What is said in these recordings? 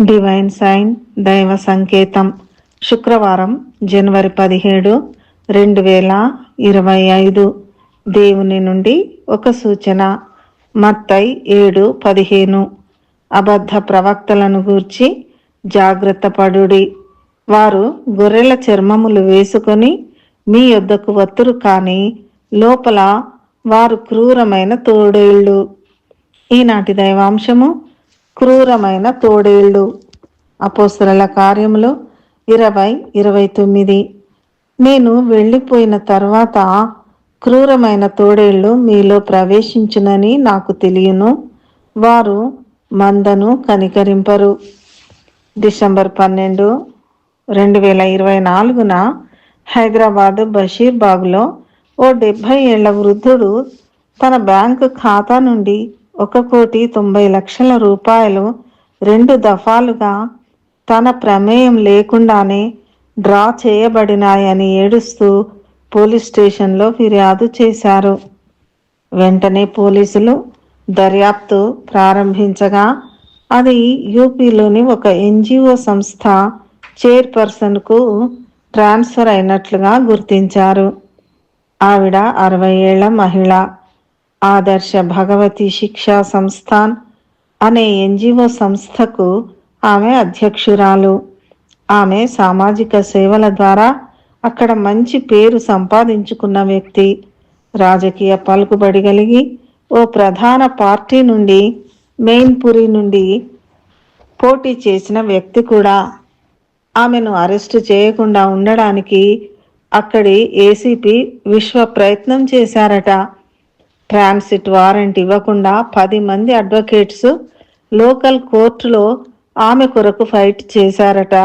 Divine sign దైవ సంకేతం శుక్రవారం జనవరి పదిహేడు రెండు వేల ఇరవై ఐదు. దేవుని నుండి ఒక సూచన. మత్తై ఏడు పదిహేను. అబద్ధ ప్రవక్తలను గూర్చి జాగ్రత్త పడుడి. వారు గొర్రెల చర్మములు వేసుకొని మీ యొద్దకు వత్తురు కానీ లోపల వారు క్రూరమైన తోడేళ్ళు. ఈనాటి దైవాంశము క్రూరమైన తోడేళ్ళు అపోసరల కార్యములు ఇరవై ఇరవై తొమ్మిది. నేను వెళ్ళిపోయిన తర్వాత క్రూరమైన తోడేళ్ళు మీలో ప్రవేశించునని నాకు తెలియను. వారు మందను కనికరింపరు. డిసెంబర్ పన్నెండు రెండు వేల ఇరవై నాలుగున హైదరాబాద్ బషీర్బాగ్లో ఓ డెబ్భై ఏళ్ళ వృద్ధుడు తన బ్యాంకు ఖాతా నుండి ఒక కోటి తొంభై లక్షల రూపాయలు రెండు దఫాలుగా తన ప్రమేయం లేకుండానే డ్రా చేయబడినాయని ఏడుస్తూ పోలీస్ స్టేషన్లో ఫిర్యాదు చేశారు. వెంటనే పోలీసులు దర్యాప్తు ప్రారంభించగా అది యూపీలోని ఒక ఎన్జిఓ సంస్థ చైర్పర్సన్కు ట్రాన్స్ఫర్ అయినట్లుగా గుర్తించారు. ఆవిడ అరవై ఏళ్ళ మహిళ. ఆదర్శ భగవతి శిక్షా సంస్థాన్ అనే ఎన్జిఓ సంస్థకు ఆమె అధ్యక్షురాలు. ఆమె సామాజిక సేవల ద్వారా అక్కడ మంచి పేరు సంపాదించుకున్న వ్యక్తి. రాజకీయ పలుకుబడి కలిగి ఓ ప్రధాన పార్టీ నుండి మెయిన్పురి నుండి పోటీ చేసిన వ్యక్తి కూడా. ఆమెను అరెస్టు చేయకుండా ఉండడానికి అక్కడి ఏసీపీ విశ్వ ప్రయత్నం చేశారట. ట్రాన్సిట్ వారెంట్ ఇవ్వకుండా పది మంది అడ్వకేట్స్ లోకల్ కోర్టులో ఆమె కొరకు ఫైట్ చేశారట.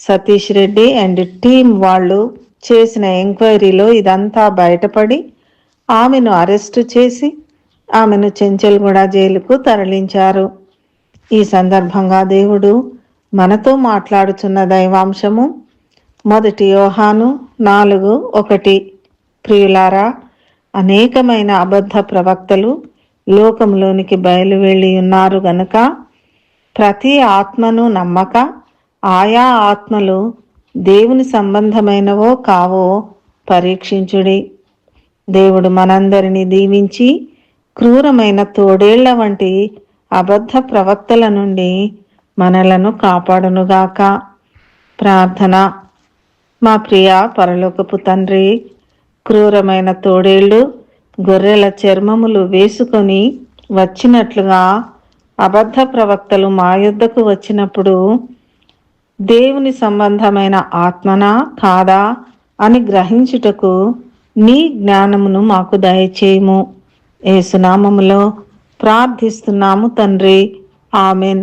సతీష్ రెడ్డి అండ్ టీం వాళ్ళు చేసిన ఎంక్వైరీలో ఇదంతా బయటపడి ఆమెను అరెస్టు చేసి ఆమెను చెంచల్గూడ జైలుకు తరలించారు. ఈ సందర్భంగా దేవుడు మనతో మాట్లాడుచున్న దైవాంశము మొదటి యోహాను నాలుగు ఒకటి. ప్రియులారా అనేకమైన అబద్ధ ప్రవక్తలు లోకంలోనికి బయలు వెళ్ళి ఉన్నారు గనుక ప్రతి ఆత్మను నమ్మక ఆయా ఆత్మలు దేవుని సంబంధమైనవో కావో పరీక్షించుడి. దేవుడు మనందరినీ దీవించి క్రూరమైన తోడేళ్ళ వంటి అబద్ధ ప్రవక్తల నుండి మనలను కాపాడునుగాక. ప్రార్థన. మా ప్రియ పరలోకపు తండ్రి క్రూరమైన తోడేళ్ళు గొర్రెల చర్మములు వేసుకొని వచ్చినట్లుగా అబద్ధ ప్రవక్తలు మా యుద్ధకు వచ్చినప్పుడు దేవుని సంబంధమైన ఆత్మనా కాదా అని గ్రహించుటకు నీ జ్ఞానమును మాకు దయచేయము. ఏసునామములో ప్రార్థిస్తున్నాము తండ్రి. ఆమెన్.